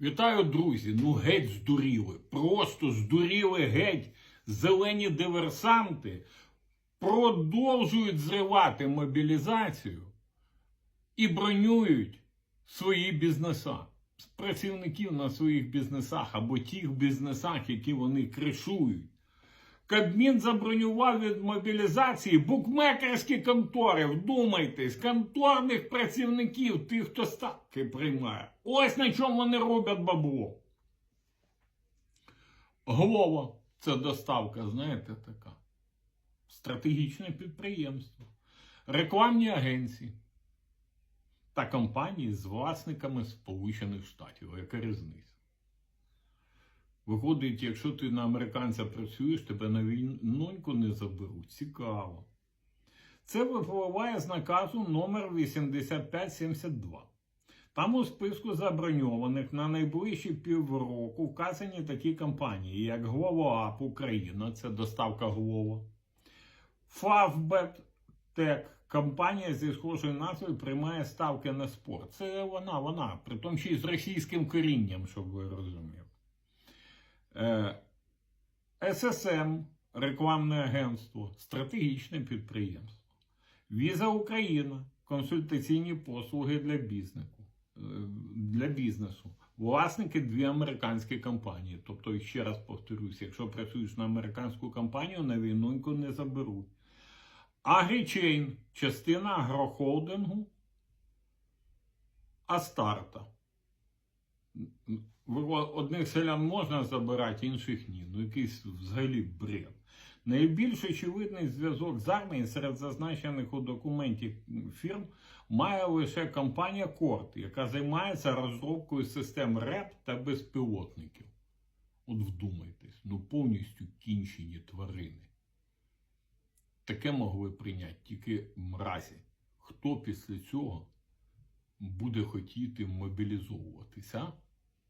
Вітаю, друзі! Ну геть здуріли. Просто здуріли геть. Зелені диверсанти продовжують зривати мобілізацію і бронюють свої бізнеса. Працівників на своїх бізнесах або тих бізнесах, які вони кришують. Кабмін забронював від мобілізації букмекерські контори. Вдумайтесь, конторних працівників, тих, хто ставки приймає. Ось на чому вони роблять бабло. Глова це доставка, знаєте, така. Стратегічне підприємство, рекламні агенції та компанії з власниками Сполучених Штатів. Яка різниця? Виходить, якщо ти на американця працюєш, тебе на війноньку не заберуть. Цікаво. Це випливає з наказу номер 8572. Там у списку заброньованих на найближчі півроку вказані такі компанії, як Главоап Україна, це доставка Глова, Фавбет Тек, компанія зі схожою назвою приймає ставки на спорт. Це вона, вона, при тому ще й з російським корінням, щоб ви розуміли. Е, ССМ, рекламне агентство, стратегічне підприємство. Віза Україна, консультаційні послуги для бізнесу. е, Для бізнесу. Власники дві американські компанії. Тобто, ще раз повторюсь, якщо працюєш на американську компанію, на війноньку не заберуть. Агрічейн, частина агрохолдингу, Астарта. Одних селян можна забирати, інших ні. Ну якийсь взагалі бред. Найбільш очевидний зв'язок з армією серед зазначених у документі фірм має лише компанія Корт, яка займається розробкою систем РЕП та безпілотників. От вдумайтесь, ну повністю кінчені тварини. Таке могли прийняти тільки мразі. Хто після цього буде хотіти мобілізовуватися?